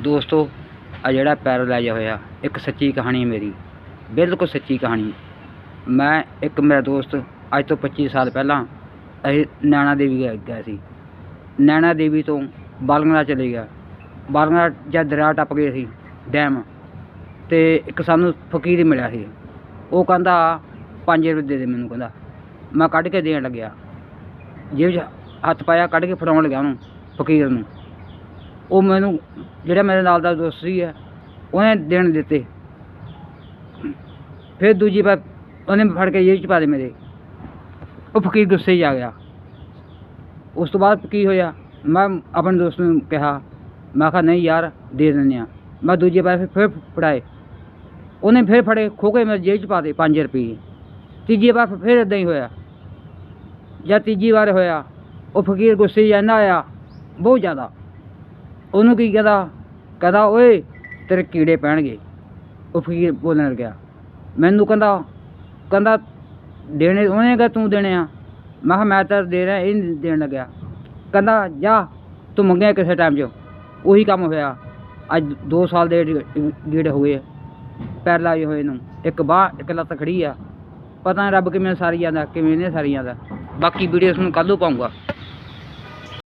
ਦੋਸਤੋ, ਆ ਜਿਹੜਾ ਪੈਰਾਲਾਈਜ਼ ਹੋਇਆ, ਇੱਕ ਸੱਚੀ ਕਹਾਣੀ ਮੇਰੀ, ਬਿਲਕੁਲ ਸੱਚੀ ਕਹਾਣੀ। ਮੈਂ ਇੱਕ, ਮੇਰਾ ਦੋਸਤ ਅੱਜ ਤੋਂ 25 ਸਾਲ ਪਹਿਲਾਂ ਅਸੀਂ ਨੈਣਾ ਦੇਵੀ ਗਿਆ ਸੀ। ਨੈਣਾ ਦੇਵੀ ਤੋਂ ਬਾਲਗੜਾ ਚਲੇ ਗਿਆ। ਬਾਲਗੜਾ ਜਦ ਦਰਿਆ ਟੱਪ ਗਏ ਸੀ, ਡੈਮ, ਤੇ ਇੱਕ ਸਾਨੂੰ ਫਕੀਰ ਮਿਲਿਆ ਸੀ। ਉਹ ਕਹਿੰਦਾ 5 ਰੁਪਏ ਦੇ ਦੇ ਮੈਨੂੰ, ਕਹਿੰਦਾ। ਮੈਂ ਕੱਢ ਕੇ ਦੇਣ ਲੱਗਿਆ। ਜੇਬ 'ਚ ਹੱਥ ਪਾਇਆ, ਕੱਢ ਕੇ ਫੜਾਉਣ ਲੱਗਿਆ ਉਹਨੂੰ, ਫਕੀਰ ਨੂੰ। ਉਹ ਮੈਨੂੰ, ਜਿਹੜਾ ਮੇਰੇ ਨਾਲ ਦਾ ਦੋਸਤ ਸੀ ਹੈ, ਉਹਨੇ ਦੇਣ ਦਿੱਤੇ। ਫਿਰ ਦੂਜੀ ਵਾਰ ਉਹਨੇ ਫੜ ਕੇ ਜੇਬ 'ਚ ਪਾ ਦੇ ਮੇਰੇ। ਉਹ ਫਕੀਰ ਗੁੱਸੇ 'ਚ ਆ ਗਿਆ। ਉਸ ਤੋਂ ਬਾਅਦ ਕੀ ਹੋਇਆ? ਮੈਂ ਆਪਣੇ ਦੋਸਤ ਨੂੰ ਕਿਹਾ, ਮੈਂ ਕਿਹਾ, ਨਹੀਂ ਯਾਰ, ਦੇ ਦਿੰਦੇ ਆ ਮੈਂ ਦੂਜੇ ਪਾਸੇ ਫਿਰ ਫੜਾਏ। ਉਹਨੇ ਫਿਰ ਫੜੇ, ਖੋ ਕੇ ਮੇਰੇ ਜੇਬ 'ਚ ਪਾ ਦੇ 5 ਰੁਪਏ। ਤੀਜੀ ਵਾਰ ਫਿਰ ਇਦਾਂ ਹੀ ਹੋਇਆ। ਜਾਂ ਤੀਜੀ ਵਾਰ ਹੋਇਆ, ਉਹ ਫਕੀਰ ਗੁੱਸੇ 'ਚ ਇੰਨਾ ਆਇਆ, ਬਹੁਤ ਜ਼ਿਆਦਾ। ਉਹਨੂੰ ਕੀ ਕਹਦਾ? ਕਹਦਾ, ਓਏ, ਤੇਰੇ ਕੀੜੇ ਪੈਣਗੇ। ਉਹ ਫਕੀਰ ਬੋਲਣ ਲੱਗਿਆ। ਮੈਨੂੰ ਕਹਿੰਦਾ ਕਹਿੰਦਾ, ਦੇਣੇ ਉਹਨੇ ਕਹਾ ਤੂੰ ਦੇਣੇ ਆ? ਮੈਂ ਕਿਹਾ, ਮੈਂ ਤਾਂ ਦੇ ਰਿਹਾ ਇਹ ਨਹੀਂ ਦੇਣ ਲੱਗਿਆ। ਕਹਿੰਦਾ, ਜਾ, ਤੂੰ ਮੰਗਿਆ ਕਿਸੇ ਟਾਈਮ 'ਚ। ਉਹੀ ਕੰਮ ਹੋਇਆ। ਅੱਜ 2 ਸਾਲ ਦੇ ਗੇ- ਗੇੜੇ ਹੋ ਗਏ ਪੈਰ ਲਾਏ ਹੋਏ ਨੂੰ। ਇੱਕ ਬਾਹ, ਇੱਕ ਲੱਤ ਖੜੀ ਆ। ਪਤਾ ਨਹੀਂ ਰੱਬ ਕਿਵੇਂ ਸਾਰੀ ਜਾਂਦਾ, ਕਿਵੇਂ ਨਹੀਂ ਸਾਰੀ ਜਾਂਦਾ। ਬਾਕੀ ਵੀਡੀਓ ਤੁਹਾਨੂੰ ਕੱਲ੍ਹ ਨੂੰ ਪਾਉਂਗਾ।